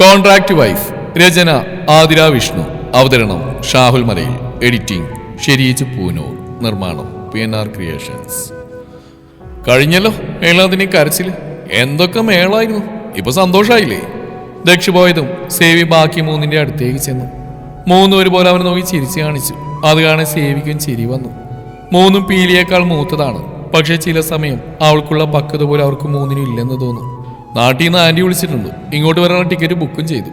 Contract wife രചന ആതിര വിഷ്ണു. അവതരണം Shahul Malayil. Editing Shereej Poonoor. നിർമ്മാണം പി എൻ ആർ ക്രിയേഷൻസ്. കഴിഞ്ഞല്ലോ മേളാതിനെ കരച്ചിൽ. എന്തൊക്കെ മേളായിരുന്നു? ഇപ്പൊ സന്തോഷായില്ലേ? ദക്ഷിപോയതും സേവി ബാക്കി മൂന്നിന്റെ അടുത്തേക്ക് ചെന്നു. മൂന്നും ഒരുപോലെ അവനെ നോക്കി ചിരിച്ചു കാണിച്ചു. അത് കാണാൻ സേവിക്കും ചിരി വന്നു. മൂന്നും പീലിയേക്കാൾ മൂത്തതാണ്. പക്ഷെ ചില സമയം അവൾക്കുള്ള പക്വത പോലെ അവർക്ക് മൂന്നിനും ഇല്ലെന്ന് തോന്നും. നാട്ടിൽ നിന്ന് ആന്റി വിളിച്ചിട്ടുണ്ട്. ഇങ്ങോട്ട് വരാനുള്ള ടിക്കറ്റ് ബുക്കും ചെയ്തു.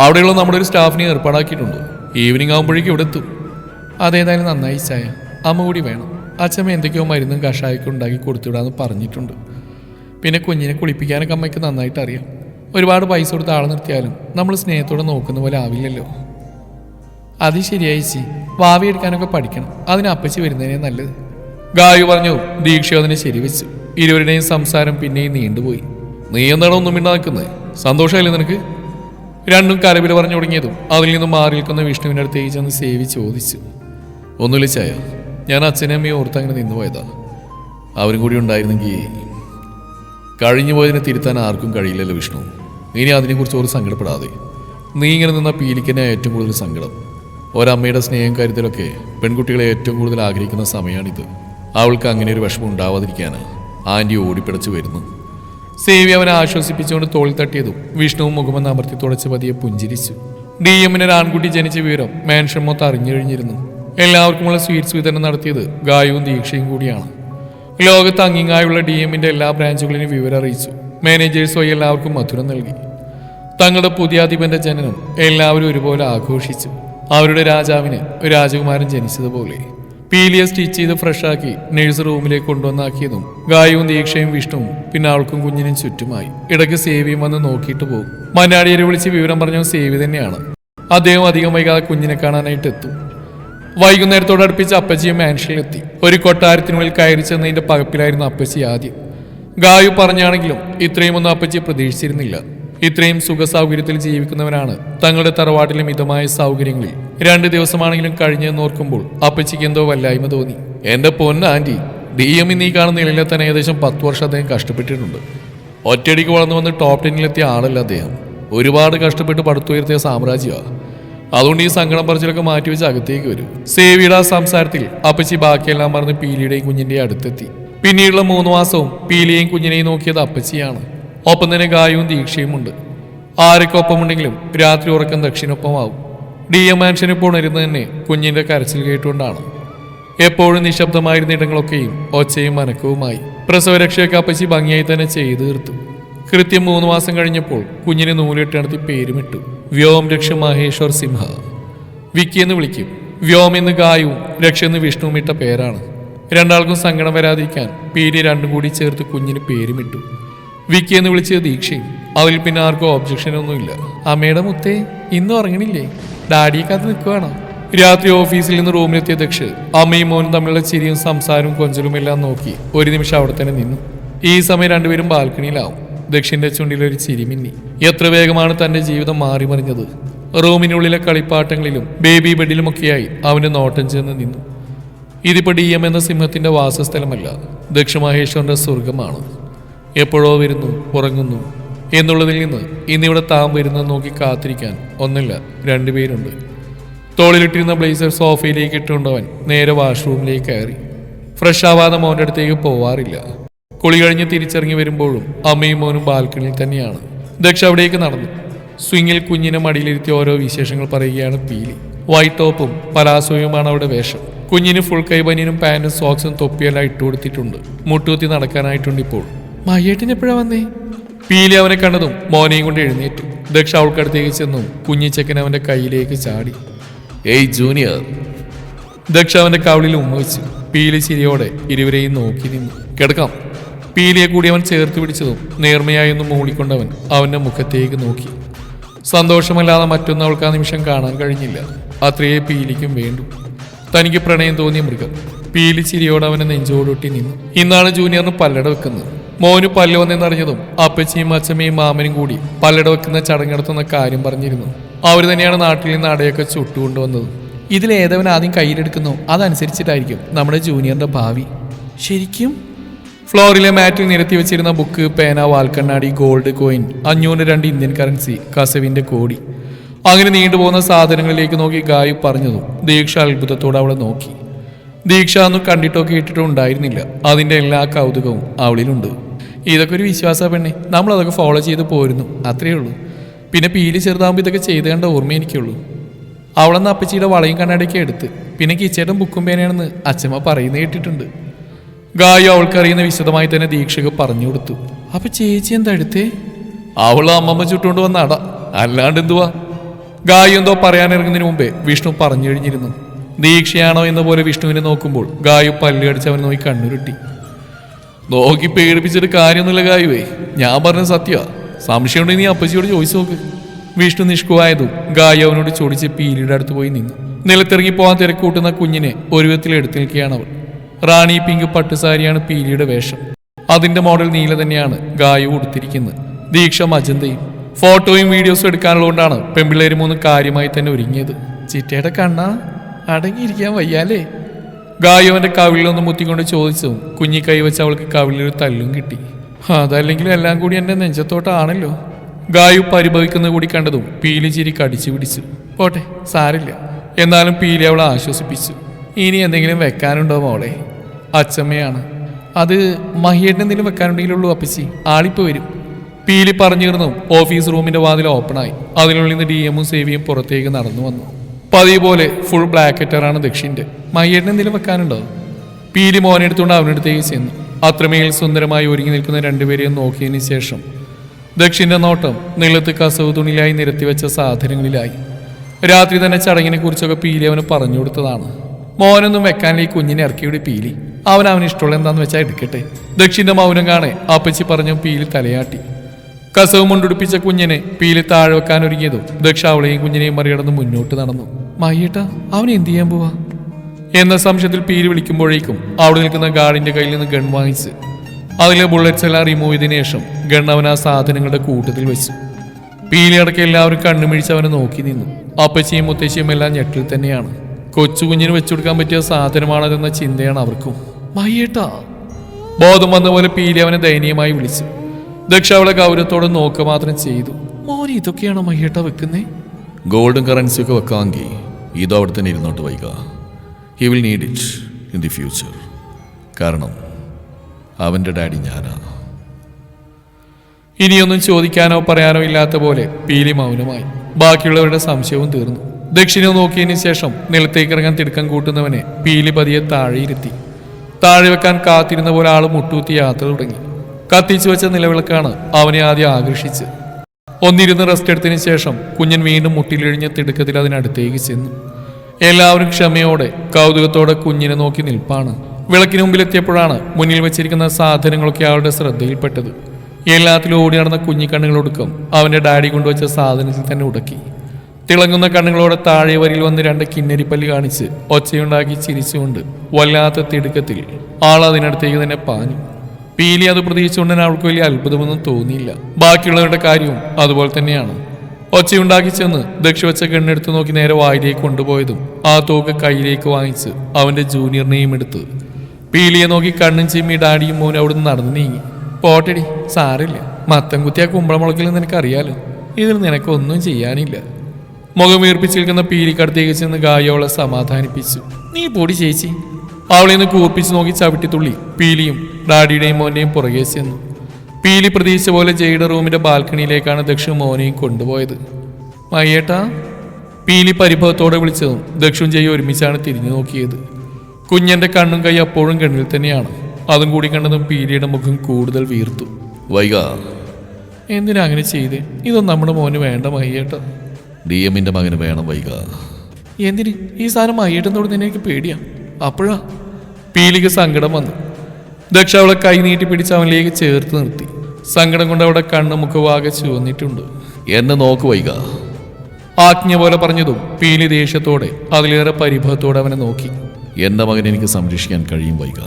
അവിടെയുള്ള നമ്മുടെ ഒരു സ്റ്റാഫിനെ ഏർപ്പാടാക്കിയിട്ടുണ്ട്. ഈവനിങ് ആകുമ്പോഴേക്കും ഇവിടെ എത്തും. അതേതായാലും നന്നായി ചായ അമ്മ കൂടി വേണം. അച്ഛമ്മ എന്തൊക്കെയോ മരുന്നും കഷായൊക്കെ ഉണ്ടാക്കി കൊടുത്തുവിടാന്ന് പറഞ്ഞിട്ടുണ്ട്. പിന്നെ കുഞ്ഞിനെ കുളിപ്പിക്കാനൊക്കെ അമ്മയ്ക്ക് നന്നായിട്ട് അറിയാം. ഒരുപാട് പൈസ കൊടുത്ത് ആളെ നിർത്തിയാലും നമ്മൾ സ്നേഹത്തോടെ നോക്കുന്ന പോലെ ആവില്ലല്ലോ. അത് ശരിയായി ചി വാവി എടുക്കാനൊക്കെ പഠിക്കണം. അതിന് അപ്പച്ചി വരുന്നതിനെ നല്ലത്. ഗായു പറഞ്ഞു ദീക്ഷ അതിനെ ശരിവെച്ചു. ഇരുവരുടെയും സംസാരം പിന്നെയും നീണ്ടുപോയി. നീ എന്താണ് ഒന്നും ഉണ്ടാക്കുന്നത് സന്തോഷമല്ലേ നിനക്ക്? രണ്ടും കരവിൽ പറഞ്ഞു തുടങ്ങിയതും അതിൽ നിന്നും മാറി നിൽക്കുന്ന വിഷ്ണുവിന്റെ അടുത്തേക്ക് ചെന്ന് സേവി ചോദിച്ചു. ഒന്നുമില്ല ചായ ഞാൻ അച്ഛനെ അമ്മയും ഓർത്ത് അങ്ങനെ നിന്നു പോയതാ. അവരും കൂടി ഉണ്ടായിരുന്നെങ്കിൽ കഴിഞ്ഞു പോയതിനെ തിരുത്താൻ ആർക്കും കഴിയില്ലല്ലോ വിഷ്ണു. ഇനി അതിനെക്കുറിച്ച് ഒരു സങ്കടപ്പെടാതെ. നീ ഇങ്ങനെ നിന്ന പീലിക്കനെ ഏറ്റവും കൂടുതൽ സങ്കടം. ഒരമ്മയുടെ സ്നേഹം കരുതലൊക്കെ പെൺകുട്ടികളെ ഏറ്റവും കൂടുതൽ ആഗ്രഹിക്കുന്ന സമയമാണിത്. അവൾക്ക് അങ്ങനെ ഒരു വിഷമം ഉണ്ടാവാതിരിക്കാനാണ് ആന്റി ഓടിപ്പിടച്ച് വരുന്നു സേവി അവനെ ആശ്വസിപ്പിച്ചുകൊണ്ട് തോളിൽ തട്ടിയതും വിഷ്ണുവും മുഖമെന്ന് അമർത്തി തുടച്ച് പതിയെ പുഞ്ചിരിച്ചു. ഡി എമ്മിന് ആൺകുട്ടി ജനിച്ച വിവരം മാൻഷൻ മൊത്തം അറിഞ്ഞു കഴിഞ്ഞിരുന്നു എല്ലാവർക്കുമുള്ള സ്വീറ്റ്സ് വിതരണം നടത്തിയത് ഗായവും ദീക്ഷയും കൂടിയാണ്. ലോകത്ത് അങ്ങിങ്ങായുള്ള ഡി എമ്മിന്റെ എല്ലാ ബ്രാഞ്ചുകളിലും വിവരം അറിയിച്ചു. മാനേജേഴ്സ് വഴി എല്ലാവർക്കും മധുരം നൽകി. തങ്ങളുടെ പുതിയ അധിപന്റെ ജനനം എല്ലാവരും ഒരുപോലെ ആഘോഷിച്ചു. അവരുടെ രാജാവിന് രാജകുമാരൻ ജനിച്ചതുപോലെ. പീലിയെ സ്റ്റിച്ച് ചെയ്ത് ഫ്രഷാക്കി നഴ്സ് റൂമിലേക്ക് കൊണ്ടുവന്നാക്കിയതും ഗായവും ദീക്ഷയും വിഷ്ണുവും പിന്നെ അവൾക്കും കുഞ്ഞിനും ചുറ്റുമായി. ഇടയ്ക്ക് സേവിയും വന്ന് നോക്കിയിട്ട് പോകും. മന്നാടിയരെ വിളിച്ച് വിവരം പറഞ്ഞ സേവി തന്നെയാണ്. അദ്ദേഹം അധികം വൈകാതെ കുഞ്ഞിനെ കാണാനായിട്ട് എത്തും. വൈകുന്നേരത്തോട് അടുപ്പിച്ച് അപ്പച്ചിയും മാൻഷനിലെത്തി ഒരു കൊട്ടാരത്തിനുള്ളിൽ കയറി ചെന്നതിന്റെ പകപ്പിലായിരുന്നു അപ്പച്ചി ആദ്യം. ഗായു പറഞ്ഞാണെങ്കിലും ഇത്രയും ഒന്നും അപ്പച്ചി പ്രതീക്ഷിച്ചിരുന്നില്ല. ഇത്രയും സുഖസൗകര്യത്തിൽ ജീവിക്കുന്നവനാണ് തങ്ങളുടെ തറവാട്ടിലെ മിതമായ സൗകര്യങ്ങളിൽ രണ്ട് ദിവസമാണെങ്കിലും കഴിഞ്ഞെന്ന് ഓർക്കുമ്പോൾ അപ്പച്ചിക്ക് എന്തോ വല്ലായ്മ തോന്നി. എന്റെ പൊന്ന ആന്റി ഡി എം നീ കാണുന്ന നിലയിലെ തന്നെ ഏകദേശം പത്ത് വർഷം അദ്ദേഹം കഷ്ടപ്പെട്ടിട്ടുണ്ട്. ഒറ്റയടിക്ക് വളർന്നു വന്ന് ടോപ്പ് ടെന്നിലെത്തിയ ആളല്ല അദ്ദേഹം. ഒരുപാട് കഷ്ടപ്പെട്ട് പടുത്തുയർത്തിയ സാമ്രാജ്യമാണ് അതുകൊണ്ട് ഈ സങ്കടം പറച്ചിലൊക്കെ മാറ്റിവെച്ച് അകത്തേക്ക് വരും. സേവിയുടെ ആ സംസാരത്തിൽ അപ്പച്ചി ബാക്കിയെല്ലാം മറന്ന് പീലിയുടെയും കുഞ്ഞിന്റെയും അടുത്തെത്തി. പിന്നീടുള്ള മൂന്ന് മാസവും പീലിയെയും കുഞ്ഞിനെയും നോക്കിയത് അപ്പച്ചിയാണ്. ഒപ്പം തന്നെ ഗായവും ദീക്ഷയുമുണ്ട്. ആരൊക്കെ ഒപ്പമുണ്ടെങ്കിലും രാത്രി ഉറക്കം ദക്ഷിണൊപ്പമാവും ഡി എം മാൻഷൻ ഇപ്പോൾ ഉണരുന്നത് തന്നെ കുഞ്ഞിന്റെ കരച്ചിൽ കേട്ടുകൊണ്ടാണ്. എപ്പോഴും നിശബ്ദമായിരുന്ന ഇടങ്ങളൊക്കെയും ഒച്ചയും മനക്കവുമായി പ്രസവരക്ഷയൊക്കെ അപ്പച്ചി ഭംഗിയായി തന്നെ ചെയ്തു തീർത്തു. കൃത്യം മൂന്ന് മാസം കഴിഞ്ഞപ്പോൾ കുഞ്ഞിന് നൂലിട്ട് നടത്തി പേരുമിട്ടു. വ്യോം രക്ഷ മഹേശ്വർ സിംഹ. വിക്കി എന്ന് വിളിക്കും. വ്യോം എന്ന് ഗായുവും രക്ഷ എന്ന് വിഷ്ണുവും ഇട്ട പേരാണ്. രണ്ടാൾക്കും സങ്കടം വരാതിരിക്കാൻ പേര് രണ്ടും കൂടി ചേർത്ത് കുഞ്ഞിന് പേരുമിട്ടു. വിക്കി എന്ന് വിളിച്ചത് ദീക്ഷയും. അതിൽ പിന്നെ ആർക്കും ഒബ്ജക്ഷനൊന്നുമില്ല അമ്മയുടെ മുത്തേ ഇന്നും ഉറങ്ങണില്ലേ? ഡാഡിയെ കാത്ത് നിൽക്കുകയാണ് രാത്രി ഓഫീസിൽ നിന്ന് റൂമിലെത്തിയ ദക്ഷ് അമ്മയും മോനും തമ്മിലുള്ള ചിരിയും സംസാരവും കൊഞ്ചലും എല്ലാം നോക്കി ഒരു നിമിഷം അവിടെ തന്നെ നിന്നു. ഈ സമയം രണ്ടുപേരും ബാൽക്കണിയിലാവും. ദക്ഷിന്റെ ചുണ്ടിൽ ഒരു ചിരി മിന്നി. എത്ര വേഗമാണ് തന്റെ ജീവിതം മാറി മറിഞ്ഞത് റൂമിനുള്ളിലെ കളിപ്പാട്ടങ്ങളിലും ബേബി ബെഡിലുമൊക്കെയായി അവന്റെ നോട്ടം ചെന്ന് നിന്നു. ഇതിപ്പോ ഡി എം എന്ന സിംഹത്തിന്റെ വാസസ്ഥലമല്ല. ദക്ഷ മഹേശ്വരന്റെ സ്വർഗമാണ് എപ്പോഴോ വരുന്നു ഉറങ്ങുന്നു എന്നുള്ളതിൽ നിന്ന് ഇന്നിവിടെ താൻ വരുന്നത് നോക്കി കാത്തിരിക്കാൻ ഒന്നില്ല രണ്ടുപേരുണ്ട് തോളിലിട്ടിരുന്ന ബ്ലേസർ സോഫയിലേക്ക് ഇട്ടുകൊണ്ടവൻ നേരെ വാഷ്റൂമിലേക്ക് കയറി. ഫ്രഷ് ആവാതെ മോന്റെ അടുത്തേക്ക് പോവാറില്ല. കുളി കഴിഞ്ഞ് തിരിച്ചിറങ്ങി വരുമ്പോഴും അമ്മയും മോനും ബാൽക്കണിയിൽ തന്നെയാണ്. ദക്ഷ അവിടേക്ക് നടന്നു. സ്വിങ്ങിൽ കുഞ്ഞിനെ മടിയിലിരുത്തി ഓരോ വിശേഷങ്ങൾ പറയുകയാണ് പീലി. വൈറ്റ് ടോപ്പും പലാസോയുമാണ് അവിടെ വേഷം. കുഞ്ഞിന് ഫുൾ കൈബനിയനും പാന്റും സോക്സും തൊപ്പിയെല്ലാം ഇട്ടുകൊടുത്തിട്ടുണ്ട്. മുട്ടുകുത്തി നടക്കാനായിട്ടുണ്ട് ഇപ്പോൾ. മയ്യേട്ടിന് എപ്പോഴാ വന്നേ? പീലി അവനെ കണ്ടതും മോനെയും കൊണ്ട് എഴുന്നേറ്റു. ദക്ഷ അവൾക്കടുത്തേക്ക് ചെന്നു. കുഞ്ഞിച്ചക്കൻ അവന്റെ കയ്യിലേക്ക് ചാടി. ഏയ് ജൂനിയർ. ദക്ഷ അവന്റെ കവളിൽ ഉമ്മ വെച്ചു. പീലി ചിരിയോടെ ഇരുവരെയും നോക്കി നിന്നു. കിടക്കാം. പീലിയെ കൂടി അവൻ ചേർത്ത് പിടിച്ചതും നേർമയായൊന്നും മൂടിക്കൊണ്ടവൻ മൂളിക്കൊണ്ടവൻ അവന്റെ മുഖത്തേക്ക് നോക്കി. സന്തോഷമല്ലാതെ മറ്റൊന്നും അവൾക്ക് ആ നിമിഷം കാണാൻ കഴിഞ്ഞില്ല. അത്രയേ പീലിക്കും വേണ്ടു. തനിക്ക് പ്രണയം തോന്നിയ മൃഗം. പീലി ചിരിയോടെ അവനെ നെഞ്ചോടൊട്ടി നിന്നു. ഇന്നാണ് ജൂനിയറിന് പല്ലട വെക്കുന്നത്. മോന് പല്ല് വന്നെന്നറിഞ്ഞതും അപ്പച്ചിയും അച്ഛമ്മയും മാമനും കൂടി പല്ലട വെക്കുന്ന ചടങ്ങെടുത്തുന്ന കാര്യം പറഞ്ഞിരുന്നു. അവർ തന്നെയാണ് നാട്ടിൽ നിന്ന് അടയൊക്കെ ചുട്ടുകൊണ്ടുവന്നത്. ഇതിൽ ഏതവൻ ആദ്യം കയ്യിലെടുക്കുന്നു അതനുസരിച്ചിട്ടായിരിക്കും നമ്മുടെ ജൂനിയറിന്റെ ഭാവി. ശരിക്കും? ഫ്ലോറിലെ മാറ്റിൽ നിരത്തി വെച്ചിരുന്ന ബുക്ക് പേന വാൽക്കണ്ണാടി ഗോൾഡ് കോയിൻ അഞ്ഞൂറ് രണ്ട് ഇന്ത്യൻ കറൻസി കസവിന്റെ കോടി. അങ്ങനെ നീണ്ടുപോകുന്ന സാധനങ്ങളിലേക്ക് നോക്കി ഗായു പറഞ്ഞതും ദീക്ഷ അത്ഭുതത്തോടെ അവളെ നോക്കി. ദീക്ഷ അന്ന് കണ്ടിട്ടോ കേട്ടിട്ടോ ഉണ്ടായിരുന്നില്ല. അതിന്റെ എല്ലാ കൗതുകവും അവളിലുണ്ട്. ഇതൊക്കെ ഒരു വിശ്വാസ പെണ്ണെ. നമ്മൾ അതൊക്കെ ഫോളോ ചെയ്ത് പോരുന്നു. അത്രയേ ഉള്ളൂ. പിന്നെ പീലി ചെറുതാകുമ്പോൾ ഇതൊക്കെ ചെയ്ത് കണ്ട ഓർമ്മ എനിക്കുള്ളൂ. അവളെന്ന് അപ്പച്ചിയുടെ വളയും കണ്ണാടിയൊക്കെ എടുത്ത്. പിന്നെ കിച്ചേട്ടൻ ബുക്കും പേനയാണെന്ന് അച്ഛമ്മ പറയുന്നത് കേട്ടിട്ടുണ്ട്. ഗായു അവൾക്കറിയുന്ന വിശദമായി തന്നെ ദീക്ഷക്ക് പറഞ്ഞു കൊടുത്തു. അപ്പൊ ചേച്ചി എന്താ എടുത്തേ? അവൾ അമ്മമ്മ ചുട്ടുകൊണ്ട് വന്നാടാ. അല്ലാണ്ട് എന്തുവാ? ഗായു എന്തോ പറയാനിറങ്ങുന്നതിന് മുമ്പേ വിഷ്ണു പറഞ്ഞു കഴിഞ്ഞിരുന്നു. ദീക്ഷയാണോ എന്ന പോലെ വിഷ്ണുവിനെ നോക്കുമ്പോൾ ഗായു പല്ലു കടിച്ച് അവനെ നോക്കി കണ്ണുരുട്ടി. നോക്കി പേടിപ്പിച്ചിട്ട് കാര്യമൊന്നുമില്ല ഗായുവേ. ഞാൻ പറഞ്ഞ സത്യ സംശയമുണ്ടെങ്കിൽ നീ അപ്പച്ചിയോട് ചോദിച്ചു നോക്ക്. വിഷ്ണു നിഷ്കുവായതും ഗായു അവനോട് ചോടിച്ച് പീലിയുടെ അടുത്ത് പോയി നിന്നു. നിലത്തിറങ്ങി പോകാൻ തിരക്കൂട്ടുന്ന കുഞ്ഞിനെ ഒരു വിധത്തിൽ എടുത്തു നിൽക്കുകയാണ് അവൾ. റാണി പിങ്ക് പട്ടുസാരിയാണ് പീലിയുടെ വേഷം. അതിന്റെ മോഡൽ നീല തന്നെയാണ് ഗായു ഉടുത്തിരിക്കുന്നത്. ദീക്ഷ മജന്തയും ഫോട്ടോയും വീഡിയോസും എടുക്കാനുള്ളതുകൊണ്ടാണ് പെമ്പിള്ളേര് മൂന്ന് കാര്യമായി തന്നെ ഒരുങ്ങിയത്. ചിറ്റയുടെ കണ്ണാ. അടങ്ങിയിരിക്കാൻ വയ്യാലേ. ഗായുവന്റെ കവിളിലൊന്ന് മുത്തിക്കൊണ്ട് ചോദിച്ചു. കുഞ്ഞി കൈവച്ച് അവൾക്ക് കവിളിലൊരു തല്ലും കിട്ടി. അതല്ലെങ്കിൽ എല്ലാം കൂടി എന്റെ നെഞ്ചത്തോട്ടാണല്ലോ. ഗായു പരിഭവിക്കുന്നത് കൂടി കണ്ടതും പീലി ചിരി കടിച്ചു പിടിച്ചു. പോട്ടെ സാരില്ല. എന്നാലും പീലി അവളെ ആശ്വസിപ്പിച്ചു. ഇനി എന്തെങ്കിലും വെക്കാനുണ്ടോ മോളെ? അച്ചമ്മയാണ്. അത് മഹിയേട്ടൻ എന്തെങ്കിലും വെക്കാനുണ്ടെങ്കിലുള്ളൂ അപ്പച്ചി. ആളിപ്പോ വരും. പീലി പറഞ്ഞു പറഞ്ഞിരുന്നു ഓഫീസ് റൂമിന്റെ വാതിൽ ഓപ്പണായി അതിനുള്ളിൽ നിന്ന് ഡി എമ്മും സേവിയും പുറത്തേക്ക് നടന്നു വന്നു. പതിവ് പോലെ ഫുൾ ബ്ലാക്കറ്ററാണ് ദക്ഷിന്റെ. മയ്യേട്ടൻ എന്തെങ്കിലും വെക്കാനുണ്ടോ? പീലി മോനെടുത്തുകൊണ്ട് അവനടുത്തേക്ക് ചെന്നു. അത്രമേൽ സുന്ദരമായി ഒരുങ്ങി നിൽക്കുന്ന രണ്ടുപേരെയും നോക്കിയതിന് ശേഷം ദക്ഷിന്റെ നോട്ടം നിലത്ത് കസവ് തുണിയിലായി നിരത്തി വെച്ച സാധനങ്ങളിലായി. രാത്രി തന്നെ ചടങ്ങിനെ കുറിച്ചൊക്കെ പീലി അവന് പറഞ്ഞു കൊടുത്തതാണ്. മോനൊന്നും വെക്കാനില്ല ഈ കുഞ്ഞിനെ ഇറക്കിയുടെ പീലി. അവൻ അവന് ഇഷ്ടമുള്ള എന്താന്ന് വെച്ചാൽ എടുക്കട്ടെ. ദക്ഷിന്റെ മൗനം കാണെ അപ്പച്ചി പറഞ്ഞു പീലി തലയാട്ടി. കസവ് മുണ്ടുടിപ്പിച്ച കുഞ്ഞിനെ പീലി താഴെ വെക്കാൻ ഒരുങ്ങിയതും ദക്ഷ അവളെയും കുഞ്ഞിനെയും മറികടന്ന് മുന്നോട്ട് നടന്നു. മയ്യേട്ട അവൻ എന്ത് ചെയ്യാൻ പോവാ? എന്ന സംശയത്തിൽ പീര് വിളിക്കുമ്പോഴേക്കും അവിടെ നിൽക്കുന്ന ഗാർഡിന്റെ കയ്യിൽ നിന്ന് ഗൺ വാങ്ങിച്ച് അതിലെ ബുള്ളറ്റ്സ് എല്ലാം റിമൂവ് ചെയ്തതിനു ശേഷം ഗൺ അവൻ ആ സാധനങ്ങളുടെ കൂട്ടത്തിൽ വെച്ചു. പീലി അടക്കം എല്ലാവരും കണ്ണുമിഴിച്ച് അവനെ നോക്കി നിന്നു. അപ്പച്ചിയും മുത്തശ്ശിയും എല്ലാം ഞെട്ടിൽ തന്നെയാണ്. കൊച്ചു കുഞ്ഞിന് വെച്ചു കൊടുക്കാൻ പറ്റിയ സാധനമാണതെന്ന ചിന്തയാണ് അവർക്കും. മയ്യേട്ടാ ബോധം വന്ന പോലെ പീലി അവനെ ദയനീയമായി വിളിച്ചു. ദക്ഷ അവളെ ഗൗരവത്തോടെ നോക്കുക മാത്രം ചെയ്തു. മോനെ ഇതൊക്കെയാണോ മയ്യേട്ട വെക്കുന്നേ? ഗോൾഡും കറൻസി ഒക്കെ വെക്കാമെങ്കിൽ ഇതോ അവിടെ തന്നെ ഇരുന്നോട്ട് വൈക. He will need it in the future കാരണം അവന്റെ ഡാഡി ഞാനാണ് ഇനിയൊന്നും ചോദിക്കാനോ പറയാനോ ഇല്ലാത്ത പോലെ പീലി മൗനമായി. ബാക്കിയുള്ളവരുടെ സംശയവും തീർന്നു. ദക്ഷിണ നോക്കിയതിന് ശേഷം നിലത്തേക്ക് ഇറങ്ങാൻ തിടുക്കം കൂട്ടുന്നവനെ പീലി പതിയെ താഴെയിരുത്തി. താഴെ വെക്കാൻ കാത്തിരുന്ന പോലെ ആൾ മുട്ടുകുത്തി യാത്ര തുടങ്ങി. കത്തിച്ചു വെച്ച നിലവിളക്കാണ് അവനെ ആദ്യം ആകർഷിച്ച് ഒന്നിരുന്ന് റെസ്റ്റ് എടുത്തതിന് ശേഷം കുഞ്ഞൻ വീണ്ടും മുട്ടിലിഴിഞ്ഞ തിടുക്കത്തിൽ അതിനടുത്തേക്ക് ചെന്നു. എല്ലാവരും ക്ഷമയോടെ കൗതുകത്തോടെ കുഞ്ഞിനെ നോക്കി നിൽപ്പാണ്. വിളക്കിന് മുമ്പിലെത്തിയപ്പോഴാണ് മുന്നിൽ വെച്ചിരിക്കുന്ന സാധനങ്ങളൊക്കെ അവളുടെ ശ്രദ്ധയിൽപ്പെട്ടത്. എല്ലാത്തിലും ഓടി നടന്ന കുഞ്ഞിക്കണ്ണുകളൊടുക്കം അവന്റെ ഡാഡി കൊണ്ടുവച്ച സാധനത്തിൽ തന്നെ ഉടക്കി. തിളങ്ങുന്ന കണ്ണുകളോടെ താഴെ വരിയിൽ വന്ന് രണ്ട് കിന്നരിപ്പല്ല് കാണിച്ച് ഒച്ചയുണ്ടാക്കി ചിരിച്ചുകൊണ്ട് വല്ലാത്ത തിടുക്കത്തിൽ ആൾ അതിനടുത്തേക്ക് തന്നെ പാഞ്ഞു. പീലി അത് പ്രതീക്ഷിച്ചുകൊണ്ട് തന്നെ അവൾക്ക് വലിയ അത്ഭുതമൊന്നും തോന്നിയില്ല. ബാക്കിയുള്ളവരുടെ കാര്യവും അതുപോലെ തന്നെയാണ്. ഒച്ചയുണ്ടാക്കി ചെന്ന് ദക്ഷി വെച്ച കണ്ണെടുത്ത് നോക്കി നേരെ വായിലേക്ക് കൊണ്ടുപോയതും ആ തോക്ക് കയ്യിലേക്ക് വാങ്ങിച്ച് അവന്റെ ജൂനിയറിനെയും എടുത്ത്. പീലിയെ നോക്കി കണ്ണും ചിമ്മി ഡാഡിയും മോനും അവിടുന്ന് നടന്നു നീങ്ങി. പോട്ടടി സാറില്ല മത്തം കുത്തിയ കുമ്പളമുളക്കിൽ നിനക്കറിയാലോ. ഇതിൽ നിനക്കൊന്നും ചെയ്യാനില്ല. മുഖം വീർപ്പിച്ചിരിക്കുന്ന പീലിക്കടുത്തേക്ക് ചെന്ന് ഗായവളെ സമാധാനിപ്പിച്ചു. നീ പൊടി ചേച്ചി അവളെ നിന്ന് കൂർപ്പിച്ച് നോക്കി ചവിട്ടിത്തുള്ളി പീലിയും ഡാഡിയുടെയും മോന്റെയും പുറകെ ചെന്നു. പീലി പ്രതീക്ഷിച്ച പോലെ ജയുടെ റൂമിന്റെ ബാൽക്കണിയിലേക്കാണ് ദക്ഷു മോനെയും കൊണ്ടുപോയത്. മയ്യേട്ടാ? പീലി പരിഭവത്തോടെ വിളിച്ചതും ദക്ഷും ജയ ഒരുമിച്ചാണ് തിരിഞ്ഞു നോക്കിയത്. കുഞ്ഞന്റെ കണ്ണും കൈ അപ്പോഴും കണ്ണിൽ തന്നെയാണ്. അതും കൂടി കണ്ടതും പീലിയുടെ മുഖം കൂടുതൽ വീർത്തു. വൈക. എന്തിനാ അങ്ങനെ ചെയ്തേ? ഇതൊന്നും നമ്മുടെ മോന് വേണ്ട മയ്യേട്ട. ഡി എമ്മിന്റെ മകന് വേണം വൈക. എന്തിന്? ഈ സാധനം മയ്യേട്ടെന്നോട് തൊടുന്നതിനേക്ക് എനിക്ക് പേടിയാ. അപ്പോഴാ? പീലിക്ക് സങ്കടം വന്നു. ദക്ഷ അവളെ കൈ നീട്ടി പിടിച്ച് അവനിലേക്ക് ചേർത്ത് നിർത്തി. സങ്കടം കൊണ്ട് അവിടെ കണ്ണു മുഖവാകെ ചുവന്നിട്ടുണ്ട്. എന്നെ നോക്ക് വൈക. ആജ്ഞ പോലെ പറഞ്ഞതും പീലി ദേഷ്യത്തോടെ അതിലേറെ പരിഭവത്തോടെ അവനെ നോക്കി. എന്റെ മകൻ എനിക്ക് സംരക്ഷിക്കാൻ കഴിയും വൈക.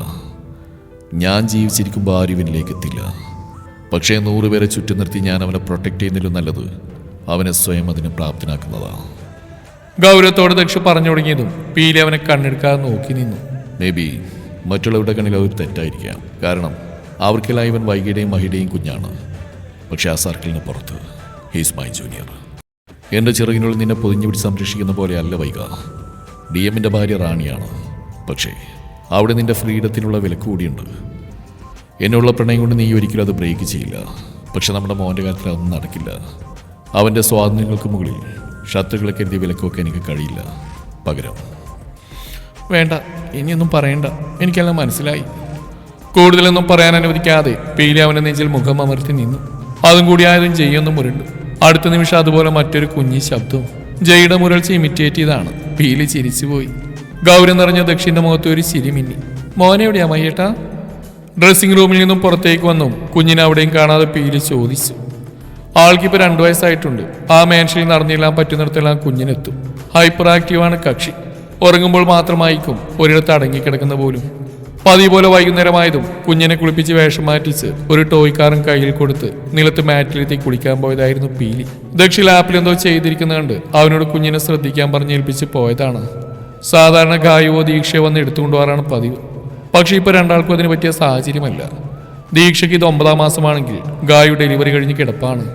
ഞാൻ ജീവിച്ചിരിക്കുമ്പോൾ ആരും എത്തില്ല. പക്ഷേ നൂറുപേരെ ചുറ്റും നിർത്തി ഞാൻ അവനെ പ്രൊട്ടക്ട് ചെയ്യുന്നതിലും നല്ലത് അവനെ സ്വയം അതിന് പ്രാപ്തനാക്കുന്നതാണ് ഗൗരവത്തോടെ ദക്ഷ പറഞ്ഞു തുടങ്ങിയതും പീലി അവനെ കണ്ണെടുക്കാതെ നോക്കി നിന്നു. മേ ബി മറ്റുള്ളവരുടെ കണ്ണിൽ അവർ തെറ്റായിരിക്കാം. കാരണം അവർക്കെല്ലാം ഇവൻ വൈകിയുടെയും മഹിയുടെയും കുഞ്ഞാണ്. പക്ഷെ ആ സർക്കിളിന് പുറത്ത് ഹീസ് മൈ ജൂനിയർ എന്റെ ചിറകിനുള്ളിൽ നിന്നെ പൊതിഞ്ഞു പിടിച്ച് സംരക്ഷിക്കുന്ന പോലെയല്ല വൈക. ഡി എമ്മിന്റെ ഭാര്യ റാണിയാണ്. പക്ഷേ അവിടെ നിന്റെ ഫ്രീഡത്തിനുള്ള വില കൂടിയുണ്ട്. എന്നുള്ള പ്രണയം കൊണ്ട് നീ ഒരിക്കലും അത് ബ്രേക്ക് ചെയ്യില്ല. പക്ഷെ നമ്മുടെ മോന്റെ കാര്യത്തിൽ അതൊന്നും നടക്കില്ല. അവന്റെ സ്വാതന്ത്ര്യങ്ങൾക്ക് മുകളിൽ ശത്രുക്കളെ കരുതിയ വിലക്കൊക്കെ എനിക്ക് കഴിയില്ല. പകരം വേണ്ട ഇനിയൊന്നും പറയണ്ട. എനിക്കെല്ലാം മനസ്സിലായി. കൂടുതലൊന്നും പറയാൻ അനുവദിക്കാതെ പീലി അവന്റെ നെഞ്ചിൽ മുഖം അമർത്തി നിന്നു. അതും കൂടി ആയതും ജയ്യൊന്നും മുരണ്ടു. അടുത്ത നിമിഷം അതുപോലെ മറ്റൊരു കുഞ്ഞി ശബ്ദവും. ജയുടെ മുരൾച്ച ഇമിറ്റേറ്റ് ചെയ്താണ്. പീലി ചിരിച്ചുപോയി. ഗൗരം നിറഞ്ഞ ദക്ഷിന്റെ മുഖത്ത് ഒരു ചിരി മിന്നി. മോനെവിടെയാ മയ്യേട്ടാ? ഡ്രസ്സിംഗ് റൂമിൽ നിന്നും പുറത്തേക്ക് വന്നു. കുഞ്ഞിനെ അവിടെയും കാണാതെ പീലി ചോദിച്ചു. ആൾക്കിപ്പോൾ രണ്ടു വയസ്സായിട്ടുണ്ട്. ആ മേൻഷനിൽ നടന്നില്ലാൻ പറ്റുന്നിടത്തെല്ലാം കുഞ്ഞിനെത്തും. ഹൈപ്പർ ആക്റ്റീവാണ് കക്ഷി. ഉറങ്ങുമ്പോൾ മാത്രമായിരിക്കും ഒരിടത്ത് അടങ്ങിക്കിടക്കുന്ന പോലും. പതിവ് പോലെ വൈകുന്നേരമായതും കുഞ്ഞിനെ കുളിപ്പിച്ച് വേഷം മാറ്റിച്ച് ഒരു ടോയ്ക്കാരൻ കയ്യിൽ കൊടുത്ത് നിലത്ത് മാറ്റിലെത്തി കുളിക്കാൻ പോയതായിരുന്നു പീലി. ദക്ഷി ലാപ്പിൽ എന്തോ ചെയ്തിരിക്കുന്ന കണ്ട് അവനോട് കുഞ്ഞിനെ ശ്രദ്ധിക്കാൻ പറഞ്ഞ് ഏൽപ്പിച്ച് പോയതാണ്. സാധാരണ ഗായുവോ ദീക്ഷയോ വന്ന് എടുത്തുകൊണ്ട് പോകാറാണ് പതിവ്. പക്ഷേ ഇപ്പോൾ രണ്ടാൾക്കും അതിന് പറ്റിയ സാഹചര്യമല്ല. ദീക്ഷയ്ക്ക് ഇത് ഒമ്പതാം മാസമാണെങ്കിൽ ഗായു ഡെലിവറി കഴിഞ്ഞ് കിടപ്പാണ്.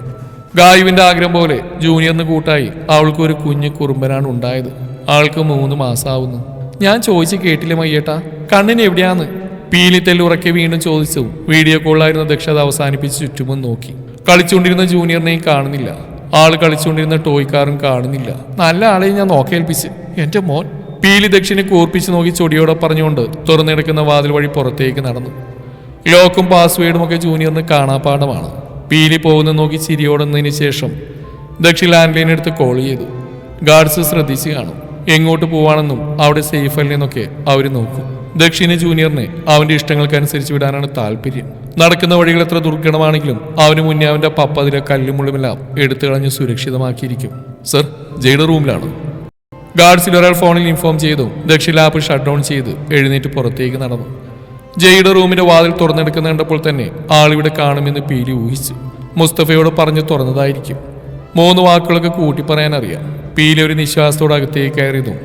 ഗായുവിന്റെ ആഗ്രഹം പോലെ ജൂനിയറിന് കൂട്ടായി അവൾക്ക് ഒരു കുഞ്ഞ് കുറുമ്പനാണ് ഉണ്ടായത്. ആൾക്ക് മൂന്ന് മാസമാവുന്നു ഞാൻ ചോദിച്ച് കേട്ടില്ല മയ്യേട്ടാ? കണ്ണിന് എവിടെയാന്ന്? പീലിത്തെല്ല് ഉറക്കി വീണ്ടും ചോദിച്ചു. വീഡിയോ കോളായിരുന്ന ദക്ഷത അവസാനിപ്പിച്ച് ചുറ്റുമും നോക്കി. കളിച്ചുകൊണ്ടിരുന്ന ജൂനിയറിനെയും കാണുന്നില്ല. ആൾ കളിച്ചുകൊണ്ടിരുന്ന ടോയ് കാറും കാണുന്നില്ല. നല്ല ആളെയും ഞാൻ നോക്കേൽപ്പിച്ച്. എന്റെ മോൻ. പീലി ദക്ഷിനെ കൂർപ്പിച്ച് നോക്കി ചൊടിയോടെ പറഞ്ഞുകൊണ്ട് തുറന്നെടുക്കുന്ന വാതിൽ വഴി പുറത്തേക്ക് നടന്നു. ലോക്കും പാസ്വേഡും ഒക്കെ ജൂനിയറിന് കാണാപ്പാടമാണ് പീലി പോകുന്ന നോക്കി ചിരിയോടുന്നതിന് ശേഷം ദക്ഷി ലാൻഡ് ലൈൻ എടുത്ത് കോൾ ചെയ്തു. ഗാർഡ്സ് ശ്രദ്ധിച്ച് കാണും. എങ്ങോട്ട് പോവാണെന്നും അവിടെ സേഫ് അല്ലെന്നൊക്കെ അവർ നോക്കും. ദക്ഷിണ ജൂനിയറിനെ അവന്റെ ഇഷ്ടങ്ങൾക്കനുസരിച്ച് വിടാനാണ് താല്പര്യം. നടക്കുന്ന വഴികൾ എത്ര ദുർഘടമാണെങ്കിലും അവന് മുന്നേ അവന്റെ പപ്പതിലെ കല്ലുമുള്ളുമെല്ലാം എടുത്തു കളഞ്ഞ് സുരക്ഷിതമാക്കിയിരിക്കും. സർ ജയുടെ റൂമിലാണ് ഗാർഡ്സിൽ ഒരാൾ ഫോണിൽ ഇൻഫോം ചെയ്തു. ദക്ഷിണ ലാപ്പ് ഷട്ട് ഡൗൺ ചെയ്ത് എഴുന്നേറ്റ് പുറത്തേക്ക് നടന്നു. ജയുടെ റൂമിന്റെ വാതിൽ തുറന്നെടുക്കുന്ന കണ്ടപ്പോൾ തന്നെ ആളിവിടെ കാണുമെന്ന് പീലി ഊഹിച്ചു. മുസ്തഫയോട് പറഞ്ഞു തുറന്നതായിരിക്കും. മൂന്ന് വാക്കുകളൊക്കെ കൂട്ടി പറയാൻ അറിയാം പീലി ഒരു നിശ്വാസത്തോടെ അകത്തേക്ക് കയറിയതും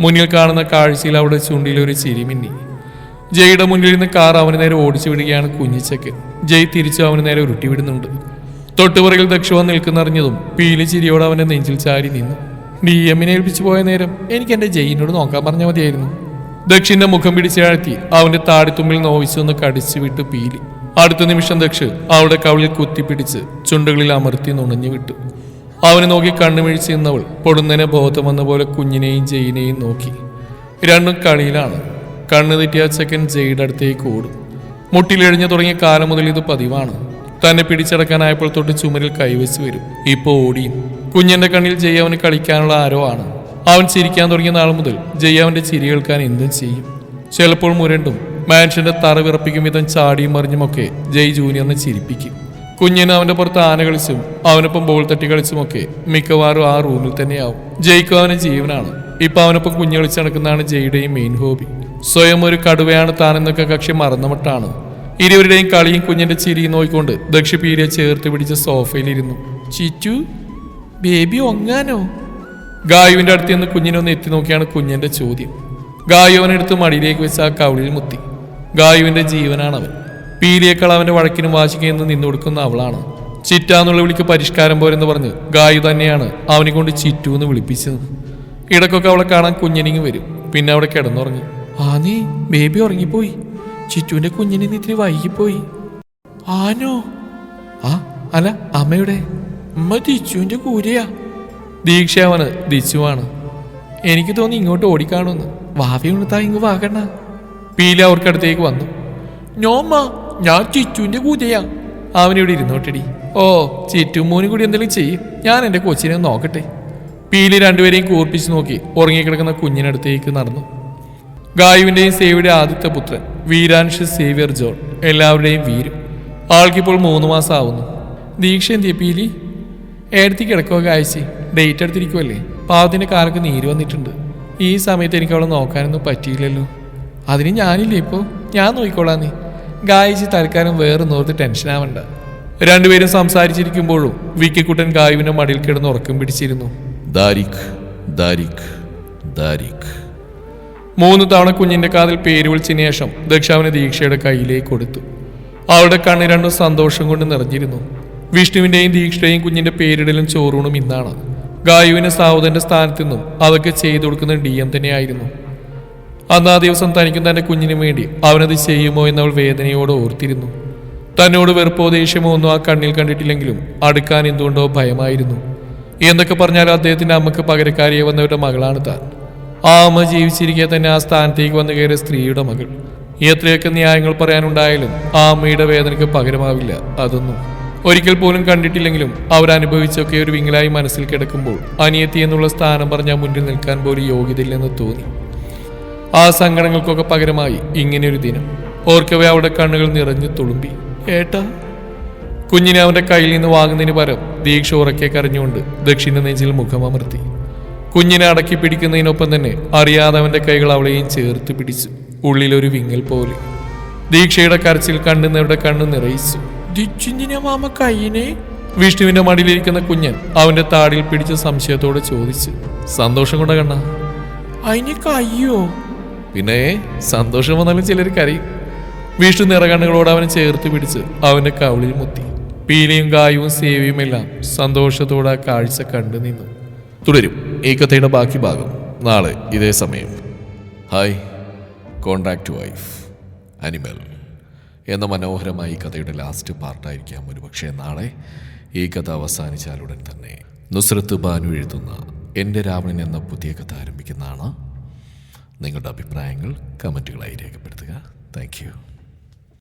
മുന്നിൽ കാണുന്ന കാഴ്ചയിൽ അവിടെ ചൂണ്ടിയിൽ ഒരു ചിരി മിന്നി. ജയുടെ മുന്നിൽ നിന്ന് കാർ അവന് നേരെ ഓടിച്ചു വിടുകയാണ് കുഞ്ഞിച്ചക്ക്. ജയ് തിരിച്ചു അവന് നേരെ ഉരുട്ടി വിടുന്നുണ്ട്. തൊട്ടുപുറകിൽ ദക്ഷവ നിൽക്കുന്നറിഞ്ഞതും പീലി ചിരിയോട് അവന്റെ നെഞ്ചിൽ ചാരി നിന്നു. ഡി എമ്മിനെ ഏൽപ്പിച്ചു പോയ നേരം എനിക്ക് എന്റെ ജയിനോട് നോക്കാൻ പറഞ്ഞാൽ മതിയായിരുന്നു. ദക്ഷിന്റെ മുഖം പിടിച്ചാഴ്ത്തി അവന്റെ താടിത്തുമ്പിൽ നോവിച്ചു ഒന്ന് കടിച്ചു വിട്ട് പീലി. അടുത്ത നിമിഷം ദക്ഷ് അവളുടെ കവിളിൽ കുത്തിപ്പിടിച്ച് ചുണ്ടുകളിൽ അമർത്തി നുണഞ്ഞു വിട്ടു. അവനെ നോക്കി കണ്ണുമിഴിച്ച് നിന്നവൾ പൊടുന്നനെ ബോധം വന്ന പോലെ കുഞ്ഞിനെയും ജയിനെയും നോക്കി. രണ്ടും കളിയിലാണ്. കണ്ണു തെറ്റിയ ചെക്കൻ ജയുടെ അടുത്തേക്ക് ഓടും. മുട്ടിലെഴിഞ്ഞു തുടങ്ങിയ കാലം മുതൽ ഇത് പതിവാണ്. തന്നെ പിടിച്ചടക്കാനായപ്പോൾ തൊട്ട് ചുമരിൽ കൈവച്ച് വരും. ഇപ്പൊ ഓടിയും. കുഞ്ഞിന്റെ കണ്ണിൽ ജയ് അവന് കളിക്കാനുള്ള ആരോ ആണ്. അവൻ ചിരിക്കാൻ തുടങ്ങിയ നാൾ മുതൽ ജയ് അവന്റെ ചിരി കേൾക്കാൻ എന്തും ചെയ്യും. ചിലപ്പോൾ മുരണ്ടും. മാൻഷന്റെ തറവിറപ്പിക്കും വിധം ചാടിയും മറിഞ്ഞുമൊക്കെ ജയ് ജൂനിയറിനെ ചിരിപ്പിക്കും. കുഞ്ഞിന് അവന്റെ പുറത്ത് ആന കളിച്ചും അവനൊപ്പം ബോൾ തട്ടി കളിച്ചുമൊക്കെ മിക്കവാറും ആ റൂമിൽ തന്നെയാവും. ജയിക്കും അവന് ജീവനാണ്. ഇപ്പൊ അവനൊപ്പം കുഞ്ഞു കളിച്ച് നടക്കുന്നതാണ് ജയ്യുടെയും മെയിൻ ഹോബി സ്വയം ഒരു കടുവയാണ് താനെന്നൊക്കെ കക്ഷി മറന്നമട്ടാണ് ഇരുവരുടെയും കളിയും കുഞ്ഞിന്റെ ചിരിയും നോക്കിക്കൊണ്ട് ദക്ഷിപീരിയെ ചേർത്ത് പിടിച്ച സോഫയിലിരുന്നു ചിറ്റു ബേബി ഒങ്ങാനോ ഗായുവിന്റെ അടുത്ത് നിന്ന് കുഞ്ഞിനെ ഒന്ന് എത്തി നോക്കിയാണ് കുഞ്ഞിന്റെ ചോദ്യം. ഗായു അവനെടുത്ത് മടിയിലേക്ക് വെച്ച് ആ കവിളിൽ മുത്തി. ഗായുവിന്റെ ജീവനാണ് അവൻ പീലിയേക്കാൾ അവന്റെ വഴക്കിനും വാശിക്കും എന്ന് നിന്നു കൊടുക്കുന്ന അവളാണ്. ചിറ്റാന്നുള്ള വിളിക്ക് പരിഷ്കാരം പോരെന്ന് പറഞ്ഞ് ഗായു തന്നെയാണ് അവനെ കൊണ്ട് ചിറ്റു എന്ന് വിളിപ്പിച്ചത്. ഇടക്കൊക്കെ അവളെ കാണാൻ കുഞ്ഞിനിങ്ങ് വരും. പിന്നെ അവിടെ കിടന്നുറങ്ങി. ആ നീ ബേബി ഉറങ്ങിപ്പോയി. ചിറ്റുവിന്റെ കുഞ്ഞിനെ നീ ഇത്തിരി വൈകിപ്പോയി. ആനോ? ആ അല്ല അമ്മയുടെ. അമ്മ ദിച്ചുവിന്റെ കൂരയാ. ദീക്ഷ അവന് ദിച്ചുവാണ്. എനിക്ക് തോന്നി ഇങ്ങോട്ട് ഓടിക്കാണോന്ന്. വാവി ഉണത്താ ഇങ്ങ് വാകണ്ണ പീല അവർക്കടുത്തേക്ക് വന്നു. ഞോമ്മ ഞാൻ ചിറ്റുവിന്റെ കൂതയാ അവനിവിടെ ഇരുന്നോട്ടടി. ഓ ചിറ്റും മോനും കൂടി എന്തെങ്കിലും ചെയ്യും. ഞാൻ എന്റെ കൊച്ചിനെ നോക്കട്ടെ. പീലി രണ്ടുപേരെയും കൂർപ്പിച്ച് നോക്കി ഉറങ്ങിക്കിടക്കുന്ന കുഞ്ഞിനടുത്തേക്ക് നടന്നു. ഗായുവിന്റെയും സേവിയുടെ ആദ്യത്തെ പുത്രൻ വീരാൻഷ് സേവിയർ ജോൺ എല്ലാവരുടെയും വീരും. ആൾക്കിപ്പോൾ മൂന്ന് മാസം ആവുന്നു ദീക്ഷ എന്തിയ പീലി? ഏടത്തി കിടക്കുക കാഴ്ച ഡേറ്റ് എടുത്തിരിക്കുമല്ലേ പാവത്തിന്റെ കാലൊക്കെ നീര് വന്നിട്ടുണ്ട്. ഈ സമയത്ത് എനിക്ക് അവളെ നോക്കാനൊന്നും പറ്റിയില്ലല്ലോ. അതിന് ഞാനില്ലേ ഇപ്പോൾ ഞാൻ നോക്കിക്കോളാം നീ. ഗായിച്ച് തൽക്കാലം വേറെ നോർത്ത് ടെൻഷനാവണ്ട രണ്ടുപേരും സംസാരിച്ചിരിക്കുമ്പോഴും വിക്കിക്കുട്ടൻ ഗായുവിന്റെ മടിയിൽ കിടന്ന് ഉറക്കം പിടിച്ചിരുന്നു. ദാരിഖ് ദാരിഖ് ദാരിഖ് മൂന്ന് തവണ കുഞ്ഞിന്റെ കാതിൽ പേര് വിളിച്ചതിന് ശേഷം ദക്ഷാവിനെ ദീക്ഷയുടെ കയ്യിലേക്ക് കൊടുത്തു. അവളുടെ കണ്ണ് രണ്ടും സന്തോഷം കൊണ്ട് നിറഞ്ഞിരുന്നു. വിഷ്ണുവിന്റെയും ദീക്ഷയുടെയും കുഞ്ഞിന്റെ പേരിടലും ചോറൂണും ഇന്നാണ്. ഗായുവിന് സാവുതന്റെ സ്ഥാനത്തു നിന്നും അതൊക്കെ ചെയ്തു കൊടുക്കുന്ന ഡി എം തന്നെയായിരുന്നു. അന്ന് ആ ദിവസം തനിക്കും തന്റെ കുഞ്ഞിനും വേണ്ടി അവനത് ചെയ്യുമോ എന്നവൾ വേദനയോട് ഓർത്തിരുന്നു. തന്നോട് വെറുപ്പോ ദേഷ്യമോ ഒന്നും ആ കണ്ണിൽ കണ്ടിട്ടില്ലെങ്കിലും അടുക്കാൻ എന്തുകൊണ്ടോ ഭയമായിരുന്നു. എന്തൊക്കെ പറഞ്ഞാലും അദ്ദേഹത്തിന്റെ അമ്മയ്ക്ക് പകരക്കാരിയെ വന്നവരുടെ മകളാണ് താൻ. ആ അമ്മ ജീവിച്ചിരിക്കെ തന്നെ ആ സ്ഥാനത്തേക്ക് വന്നു കയറിയ സ്ത്രീയുടെ മകൾ. എത്രയൊക്കെ ന്യായങ്ങൾ പറയാനുണ്ടായാലും ആ അമ്മയുടെ വേദനയ്ക്ക് പകരമാവില്ല അതൊന്നും. ഒരിക്കൽ പോലും കണ്ടിട്ടില്ലെങ്കിലും അവരനുഭവിച്ചൊക്കെ ഒരു വിങ്ങലായി മനസ്സിൽ കിടക്കുമ്പോൾ അനിയത്തി എന്നുള്ള സ്ഥാനം പറഞ്ഞാൽ മുന്നിൽ നിൽക്കാൻ പോലും യോഗ്യതയില്ലെന്ന് തോന്നി. ആ സങ്കടങ്ങൾക്കൊക്കെ പകരമായി ഇങ്ങനെയൊരു ദിനം. ഓർക്കവേ അവിടെ കണ്ണുകൾ നിറഞ്ഞു തുളുമ്പി. ഏട്ടാ. കുഞ്ഞിനെ അവന്റെ കയ്യിൽ നിന്ന് വാങ്ങുന്നതിന് പകരം ദീക്ഷ ഉറക്കെ കരഞ്ഞുകൊണ്ട് ദക്ഷിണ നെഞ്ചിൽ മുഖമമർത്തി. കുഞ്ഞിനെ അടക്കി പിടിക്കുന്നതിനൊപ്പം തന്നെ അറിയാതെ അവന്റെ കൈകൾ അവളെയും ചേർത്ത് പിടിച്ചു ഉള്ളിലൊരു വിങ്ങൽ പോലെ. ദീക്ഷയുടെ കരച്ചിൽ കണ്ടുന്നവരുടെ കണ്ണു നിറയിച്ചു. മാമ കയ്യിനെ വിഷ്ണുവിന്റെ മടിയിലിരിക്കുന്ന കുഞ്ഞൻ അവന്റെ താടിയിൽ പിടിച്ച് സംശയത്തോടെ ചോദിച്ചു. സന്തോഷം കൊണ്ട കണ്ണ. അതിന് കയ്യോ? പിന്നെ സന്തോഷം വന്നാലും ചിലർ കരയും. വിഷ്ണു നിറകണ്ണുകളോട് അവനെ ചേർത്ത് പിടിച്ച് അവന്റെ കവിളിൽ മുത്തി. പീലിയും സേവിയും എല്ലാം സന്തോഷത്തോടെ ആ കാഴ്ച കണ്ടു നിന്നു. തുടരും. ഈ കഥയുടെ ബാക്കി ഭാഗം. നാളെ ഇതേ സമയം. ഹായ് കോൺട്രാക്ട് വൈഫ് അനിമൽ എന്ന മനോഹരമായ ഈ കഥയുടെ ലാസ്റ്റ് പാർട്ടായിരിക്കാം ഒരു പക്ഷേ നാളെ ഈ കഥ അവസാനിച്ചാലുടൻ തന്നെ. നുസ്രത്ത് ബാനു എഴുതുന്ന എന്റെ രാവണൻ എന്ന പുതിയ കഥ ആരംഭിക്കുന്നതാണ്. നിങ്ങളുടെ അഭിപ്രായങ്ങൾ കമന്റുകളായി രേഖപ്പെടുത്തുക. താങ്ക്